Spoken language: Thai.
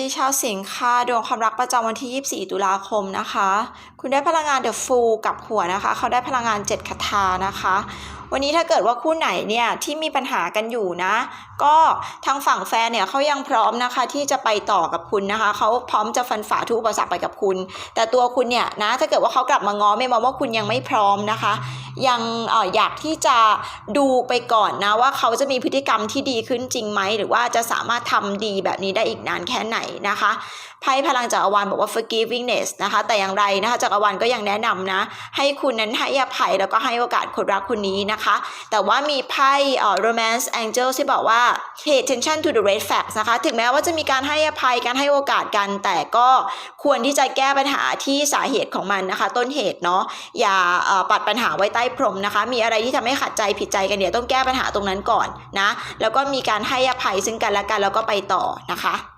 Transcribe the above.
ดีชาวสิงค์ค่ะดวงความรักประจำวันที่ 24 ตุลาคมนะคะ คุณได้พลังงานเดอะฟูลกับหัวนะคะ เขาได้พลังงาน 7 คาถานะคะ วันนี้ถ้าเกิดว่าคู่ไหนเนี่ยที่มีปัญหากันอยู่นะ ก็ทางฝั่งแฟนเนี่ยเขายังพร้อมนะคะที่จะไปต่อกับคุณนะคะเขาพร้อมจะฟันฝ่าทุกอุปสรรคไปกับคุณ แต่ตัวคุณเนี่ยนะถ้าเกิดว่าเขากลับมาง้อไม่มองว่าคุณยังไม่พร้อมนะคะ ยังอออยากที่จะดูไปก่อนนะว่าเขาจะมีพฤติกรรมที่ดีขึ้นจริงไหมหรือว่าจะสามารถทำดีแบบนี้ได้อีกนานแค่ไหนนะคะไพ่พลังจักรวาลบอกว่า forgivingness นะคะ แต่อย่างไรนะคะจักรวาลก็ยังแนะนำนะ ให้คุณนั้นให้อภัยแล้วก็ให้โอกาสคนรักคนนี้นะคะแต่ว่ามีไพ่เอ่อ romance angel ที่บอกว่า pay attention to the red flags นะคะ ถึงแม้ว่าจะมีการให้อภัยการให้โอกาสกัน แต่ก็ควรที่จะแก้ปัญหาที่สาเหตุของมันนะคะ ต้นเหตุเนาะอย่าปัดปัญหาไว้ใต้พรมนะคะ มีอะไรที่ทำให้ขัดใจผิดใจกันเนี่ยต้องแก้ปัญหาตรงนั้นก่อนนะแล้วก็มีการให้อภัยซึ่งกันและกันแล้วก็ไปต่อนะคะ